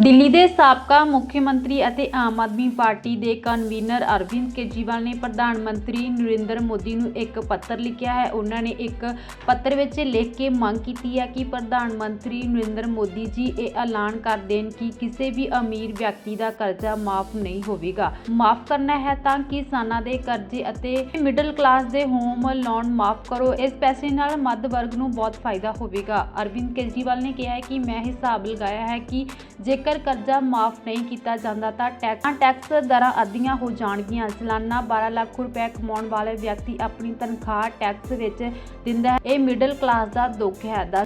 ਦਿੱਲੀ ਦੇ ਸਾਬਕਾ ਮੁੱਖ ਮੰਤਰੀ ਅਤੇ ਆਮ ਆਦਮੀ ਪਾਰਟੀ ਦੇ ਕਨਵੀਨਰ ਅਰਵਿੰਦ ਕੇਜਰੀਵਾਲ ਨੇ ਪ੍ਰਧਾਨ ਮੰਤਰੀ ਨਰਿੰਦਰ ਮੋਦੀ ਨੂੰ ਇੱਕ ਪੱਤਰ ਲਿਖਿਆ ਹੈ। ਉਹਨਾਂ ਨੇ ਇੱਕ ਪੱਤਰ ਵਿੱਚ ਲਿਖ ਕੇ ਮੰਗ ਕੀਤੀ ਹੈ ਕਿ ਪ੍ਰਧਾਨ ਮੰਤਰੀ ਨਰਿੰਦਰ ਮੋਦੀ ਜੀ, ਇਹ ਐਲਾਨ ਕਰ ਦੇਣ ਕਿ ਕਿਸੇ ਵੀ ਅਮੀਰ ਵਿਅਕਤੀ ਦਾ ਕਰਜ਼ਾ ਮਾਫ ਨਹੀਂ ਹੋਵੇਗਾ। ਮਾਫ ਕਰਨਾ ਹੈ ਤਾਂ ਕਿਸਾਨਾਂ ਦੇ ਕਰਜ਼ੇ ਅਤੇ ਮਿਡਲ ਕਲਾਸ ਦੇ ਹੋਮ ਲੋਨ ਮਾਫ ਕਰੋ। ਇਸ ਪੈਸੇ ਨਾਲ ਮੱਧ ਵਰਗ ਨੂੰ ਬਹੁਤ ਫਾਇਦਾ ਹੋਵੇਗਾ। ਅਰਵਿੰਦ ਕੇਜਰੀਵਾਲ ਨੇ ਕਿਹਾ ਹੈ ਕਿ ਮੈਂ ਹਿਸਾਬ ਲਗਾਇਆ ਹੈ ਕਿ ਜੇਕਰ ਕਰਜ਼ਾ ਮਾਫ ਨਹੀਂ ਕੀਤਾ ਜਾਂਦਾ ਤਾਂ ਟੈਕਸ ਟੈਕਸ ਦਰਾਂ ਅੱਧੀਆਂ ਹੋ ਜਾਣਗੀਆਂ। ਸਾਲਾਨਾ 12 ਲੱਖ ਰੁਪਏ ਕਮਾਉਣ ਵਾਲੇ ਵਿਅਕਤੀ ਆਪਣੀ ਤਨਖਾਹ ਟੈਕਸ ਵਿੱਚ ਦਿੰਦਾ ਹੈ। ਇਹ ਮਿਡਲ ਕਲਾਸ ਦਾ ਦੁੱਖ ਹੈ। ਦ-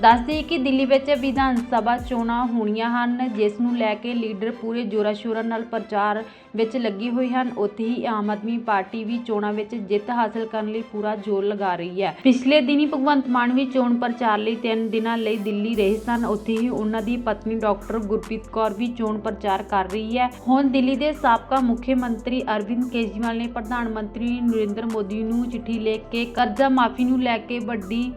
ਕਿ ਦਿੱਲੀ ਵਿੱਚ ਵਿਧਾਨ ਸਭਾ ਚੋਣਾਂ ਹੋਣੀਆਂ ਹਨ, ਜਿਸ ਨੂੰ ਲੈ ਕੇ ਲੀਡਰ ਪੂਰੇ ਜੋਰਾਂ ਸ਼ੋਰਾਂ ਨਾਲ ਪ੍ਰਚਾਰ ਵਿੱਚ ਲੱਗੇ ਹੋਏ ਹਨ। ਉੱਥੇ ਹੀ ਆਮ ਆਦਮੀ ਪਾਰਟੀ ਵੀ ਚੋਣਾਂ ਵਿੱਚ ਜਿੱਤ ਹਾਸਲ ਕਰਨ ਲਈ ਪੂਰਾ ਜ਼ੋਰ ਲਗਾ ਰਹੀ ਹੈ। ਪਿਛਲੇ ਦਿਨੀ ਭਗਵੰਤ ਮਾਨ ਵੀ ਚੋਣ ਪ੍ਰਚਾਰ ਲਈ ਤਿੰਨ ਦਿਨਾਂ ਲਈ ਦਿੱਲੀ ਰਹੇ ਸਨ। ਉੱਥੇ ਹੀ ਉਹਨਾਂ ਦੀ ਪਤਨੀ ਡਾਕਟਰ ਗੁਰਪ੍ਰੀਤ ਕੌਰ ਵੀ ਚੋਣ ਪ੍ਰਚਾਰ ਕਰ ਰਹੀ ਹੈ। ਹੁਣ ਦਿੱਲੀ ਦੇ ਸਾਬਕਾ ਮੁੱਖ ਮੰਤਰੀ ਅਰਵਿੰਦ ਕੇਜਰੀਵਾਲ ਨੇ ਪ੍ਰਧਾਨ ਮੰਤਰੀ ਨਰਿੰਦਰ ਮੋਦੀ ਨੂੰ ਚਿੱਠੀ ਲਿਖ ਕੇ ਕਰਜ਼ਾ ਮਾਫੀ ਨੂੰ ਲੈ ਕੇ ਵੱਡੀ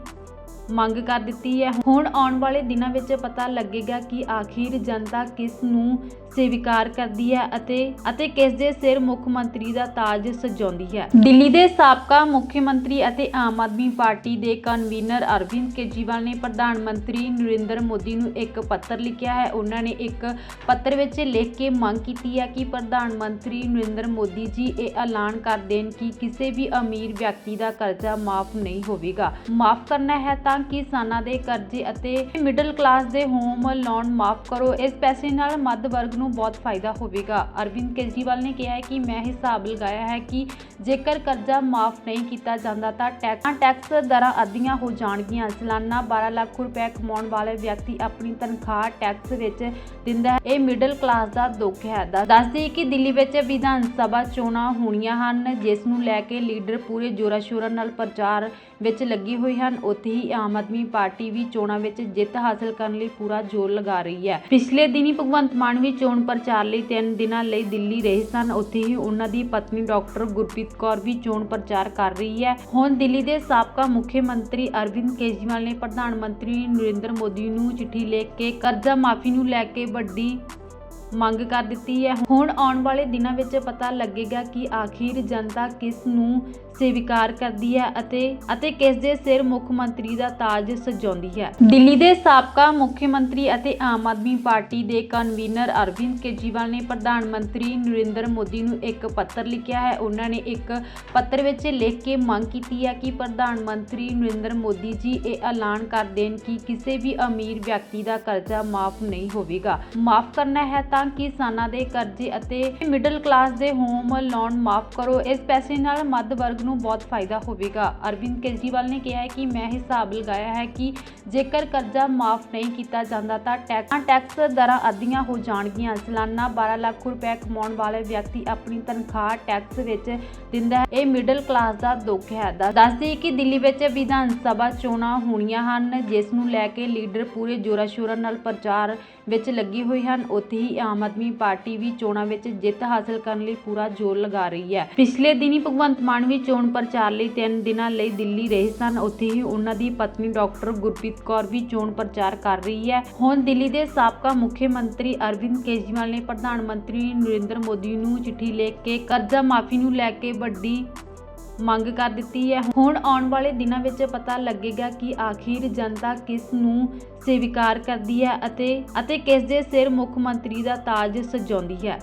ਮੰਗ ਕਰ ਦਿੱਤੀ ਹੈ। ਹੁਣ ਆਉਣ ਵਾਲੇ ਦਿਨਾਂ ਵਿੱਚ ਪਤਾ ਲੱਗੇਗਾ ਕਿ ਆਖਿਰ ਜਨਤਾ ਕਿਸ ਨੂੰ ਸਵੀਕਾਰ ਕਰਦੀ ਹੈ ਅਤੇ ਅਤੇ ਕਿਸ ਦੇ ਸਿਰ ਮੁੱਖ ਮੰਤਰੀ ਦਾ ਤਾਜ ਸਜਾਉਂਦੀ ਹੈ। ਦਿੱਲੀ ਦੇ ਸਾਬਕਾ ਮੁੱਖ ਮੰਤਰੀ ਅਤੇ ਆਮ ਆਦਮੀ ਪਾਰਟੀ ਦੇ ਕਨਵੀਨਰ ਅਰਵਿੰਦ ਕੇਜਰੀਵਾਲ ਨੇ ਪ੍ਰਧਾਨ ਮੰਤਰੀ ਨਰਿੰਦਰ ਮੋਦੀ ਨੂੰ ਇੱਕ ਪੱਤਰ ਲਿਖਿਆ ਹੈ। ਉਹਨਾਂ ਨੇ ਇੱਕ ਪੱਤਰ ਵਿੱਚ ਲਿਖ ਕੇ ਮੰਗ ਕੀਤੀ ਹੈ ਕਿ ਪ੍ਰਧਾਨ ਮੰਤਰੀ ਨਰਿੰਦਰ ਮੋਦੀ ਜੀ, ਇਹ ਐਲਾਨ ਕਰ ਦੇਣ ਕਿ ਕਿਸੇ ਵੀ ਅਮੀਰ ਵਿਅਕਤੀ ਦਾ ਕਰਜ਼ਾ ਮਾਫ ਨਹੀਂ ਹੋਵੇਗਾ। ਮਾਫ ਕਰਨਾ ਹੈ ਤਾਂ ਕਿਸਾਨਾਂ ਦੇ ਕਰਜ਼ੇ ਅਤੇ ਮਿਡਲ ਕਲਾਸ ਦੇ ਹੋਮ ਲੋਨ ਮਾਫ ਕਰੋ। ਇਸ ਪੈਸੇ ਨਾਲ ਮੱਧ ਵਰਗ ਨੂੰ ਬਹੁਤ ਫਾਇਦਾ ਹੋਵੇਗਾ। ਅਰਵਿੰਦ ਕੇਜਰੀਵਾਲ ਨੇ ਕਿਹਾ ਹੈ ਕਿ ਮੈਂ ਹਿਸਾਬ ਲਗਾਇਆ ਹੈ ਕਿ ਜੇਕਰ ਕਰਜ਼ਾ ਮਾਫ ਨਹੀਂ ਕੀਤਾ ਜਾਂਦਾ ਤਾਂ ਟੈਕਸ ਦਰਾਂ ਅੱਧੀਆਂ ਹੋ ਜਾਣਗੀਆਂ। ਸਾਲਾਨਾ 12 ਲੱਖ ਰੁਪਏ ਕਮਾਉਣ ਵਾਲੇ ਵਿਅਕਤੀ ਆਪਣੀ ਤਨਖਾਹ ਟੈਕਸ ਵਿੱਚ ਦਿੰਦਾ ਹੈ। ਇਹ ਮਿਡਲ ਕਲਾਸ ਦਾ ਦੁੱਖ ਹੈ। ਦੱਸਦੇ ਕਿ ਦਿੱਲੀ ਵਿੱਚ ਵਿਧਾਨ ਸਭਾ ਚੋਣਾਂ ਹੋਣੀਆਂ ਹਨ, ਜਿਸ ਨੂੰ ਲੈ ਕੇ ਲੀਡਰ ਪੂਰੇ ਜੋਰਾਂ ਸ਼ੋਰਾਂ ਨਾਲ ਪ੍ਰਚਾਰ ਵਿੱਚ ਲੱਗੇ ਹੋਏ ਹਨ। ਉੱਥੇ ਹੀ ਆਮ ਆਦਮੀ ਪਾਰਟੀ ਵੀ ਚੋਣਾਂ ਵਿੱਚ ਜਿੱਤ ਹਾਸਲ ਕਰਨ ਲਈ ਪੂਰਾ ਜ਼ੋਰ ਲਗਾ ਰਹੀ ਹੈ। ਪਿਛਲੇ ਦਿਨੀ ਭਗਵੰਤ ਮਾਨ ਵੀ ਚੋਣ ਪ੍ਰਚਾਰ ਲਈ ਤਿੰਨ ਦਿਨਾਂ ਲਈ ਦਿੱਲੀ ਰਹੇ ਸਨ। ਉੱਥੇ ਹੀ ਉਹਨਾਂ ਦੀ ਪਤਨੀ ਡਾਕਟਰ ਗੁਰਪ੍ਰੀਤ ਕੌਰ ਵੀ ਚੋਣ ਪ੍ਰਚਾਰ ਕਰ ਰਹੀ ਹੈ। ਹੁਣ ਦਿੱਲੀ ਦੇ ਸਾਬਕਾ ਮੁੱਖ ਮੰਤਰੀ ਅਰਵਿੰਦ ਕੇਜਰੀਵਾਲ ਨੇ ਪ੍ਰਧਾਨ ਮੰਤਰੀ ਨਰਿੰਦਰ ਮੋਦੀ ਨੂੰ ਚਿੱਠੀ ਲਿਖ ਕੇ ਕਰਜ਼ਾ ਮਾਫੀ ਨੂੰ ਲੈ ਕੇ ਵੱਡੀ ਮੰਗ ਕਰ ਦਿੱਤੀ ਹੈ। ਹੁਣ ਆਉਣ ਵਾਲੇ ਦਿਨਾਂ ਵਿੱਚ ਪਤਾ ਲੱਗੇਗਾ ਕਿ ਆਖਿਰ ਜਨਤਾ ਕਿਸ ਨੂੰ ਸਵੀਕਾਰ ਕਰਦੀ ਹੈ ਅਤੇ ਅਤੇ ਕਿਸ ਦੇ ਸਿਰ ਮੁੱਖ ਮੰਤਰੀ ਦਾ ਤਾਜ ਸਜਾਉਂਦੀ ਹੈ। ਦਿੱਲੀ ਦੇ ਸਾਬਕਾ ਮੁੱਖ ਮੰਤਰੀ ਅਤੇ ਆਮ ਆਦਮੀ ਪਾਰਟੀ ਦੇ ਕਨਵੀਨਰ ਅਰਵਿੰਦ ਕੇਜਰੀਵਾਲ ਨੇ ਪ੍ਰਧਾਨ ਮੰਤਰੀ ਨਰਿੰਦਰ ਮੋਦੀ ਨੂੰ ਇੱਕ ਪੱਤਰ ਲਿਖਿਆ ਹੈ। ਉਹਨਾਂ ਨੇ ਇੱਕ ਪੱਤਰ ਵਿੱਚ ਲਿਖ ਕੇ ਮੰਗ ਕੀਤੀ ਹੈ ਕਿ ਪ੍ਰਧਾਨ ਮੰਤਰੀ ਨਰਿੰਦਰ ਮੋਦੀ ਜੀ, ਇਹ ਐਲਾਨ ਕਰ ਦੇਣ ਕਿ ਕਿਸੇ ਵੀ ਅਮੀਰ ਵਿਅਕਤੀ ਦਾ ਕਰਜ਼ਾ ਮਾਫ ਨਹੀਂ ਹੋਵੇਗਾ। ਮਾਫ ਕਰਨਾ ਹੈ ਤਾਂ ਕਿਸਾਨਾਂ ਦੇ ਕਰਜ਼ੇ ਅਤੇ ਮਿਡਲ ਕਲਾਸ ਦੇ ਹੋਮ ਲੋਨ ਮਾਫ ਕਰੋ। ਇਸ ਪੈਸੇ ਨਾਲ ਮੱਧ ਵਰਗ ਨੂੰ ਬਹੁਤ ਫਾਇਦਾ ਹੋਵੇਗਾ। ਅਰਵਿੰਦ ਕੇਜਰੀਵਾਲ ਨੇ ਕਿਹਾ ਹੈ ਕਿ ਮੈਂ ਹਿਸਾਬ ਲਗਾਇਆ ਹੈ ਕਿ ਜੇਕਰ ਕਰਜ਼ਾ ਮਾਫ ਨਹੀਂ ਕੀਤਾ ਜਾਂਦਾ ਤਾਂ ਟੈਕਸ ਦਰਾਂ ਅੱਧੀਆਂ ਹੋ ਜਾਣਗੀਆਂ। ਸਾਲਾਨਾ 12 ਲੱਖ ਰੁਪਏ ਕਮਾਉਣ ਵਾਲੇ ਵਿਅਕਤੀ ਆਪਣੀ ਤਨਖਾਹ ਟੈਕਸ ਵਿੱਚ ਦਿੰਦਾ ਹੈ। ਇਹ ਮਿਡਲ ਕਲਾਸ ਦਾ ਦੁੱਖ ਹੈ। ਦੱਸਦੇ ਕਿ ਦਿੱਲੀ ਵਿੱਚ ਵਿਧਾਨ ਸਭਾ ਚੋਣਾਂ ਹੋਣੀਆਂ ਹਨ, ਜਿਸ ਨੂੰ ਲੈ ਕੇ ਲੀਡਰ ਪੂਰੇ ਜੋਰਾਂ ਸ਼ੋਰਾਂ ਨਾਲ ਪ੍ਰਚਾਰ ਵਿੱਚ ਲੱਗੇ ਹੋਏ ਹਨ। ਉੱਥੇ ਹੀ ਆਮ ਆਦਮੀ ਪਾਰਟੀ ਵੀ ਚੋਣਾਂ ਵਿੱਚ ਜਿੱਤ ਹਾਸਲ ਕਰਨ ਲਈ ਪੂਰਾ ਜ਼ੋਰ ਲਗਾ ਰਹੀ ਹੈ। ਪਿਛਲੇ ਦਿਨੀ ਭਗਵੰਤ ਮਾਨ ਵੀ ਚੋਣ ਪ੍ਰਚਾਰ ਲਈ ਤਿੰਨ ਦਿਨਾਂ ਲਈ ਦਿੱਲੀ ਰਹੇ ਸਨ। ਉੱਥੇ ਹੀ ਉਹਨਾਂ ਦੀ ਪਤਨੀ ਡਾਕਟਰ ਗੁਰਪ੍ਰੀਤ ਕੌਰ ਵੀ ਚੋਣ ਪ੍ਰਚਾਰ ਕਰ ਰਹੀ ਹੈ। ਹੁਣ ਦਿੱਲੀ ਦੇ ਸਾਬਕਾ ਮੁੱਖ ਮੰਤਰੀ ਅਰਵਿੰਦ ਕੇਜਰੀਵਾਲ ਨੇ ਪ੍ਰਧਾਨ ਮੰਤਰੀ ਨਰਿੰਦਰ ਮੋਦੀ ਨੂੰ ਚਿੱਠੀ ਲਿਖ ਕੇ ਕਰਜ਼ਾ ਮਾਫੀ ਨੂੰ ਲੈ ਕੇ ਵੱਡੀ ਮੰਗ ਕਰ ਦਿੱਤੀ ਹੈ। ਹੁਣ ਆਉਣ ਵਾਲੇ ਦਿਨਾਂ ਵਿੱਚ ਪਤਾ ਲੱਗੇਗਾ ਕਿ ਆਖਿਰ ਜਨਤਾ ਕਿਸ ਨੂੰ ਸਵੀਕਾਰ ਕਰਦੀ ਹੈ ਅਤੇ ਅਤੇ ਕਿਸ ਦੇ ਸਿਰ ਮੁੱਖ ਮੰਤਰੀ ਦਾ ਤਾਜ ਸਜਾਉਂਦੀ ਹੈ।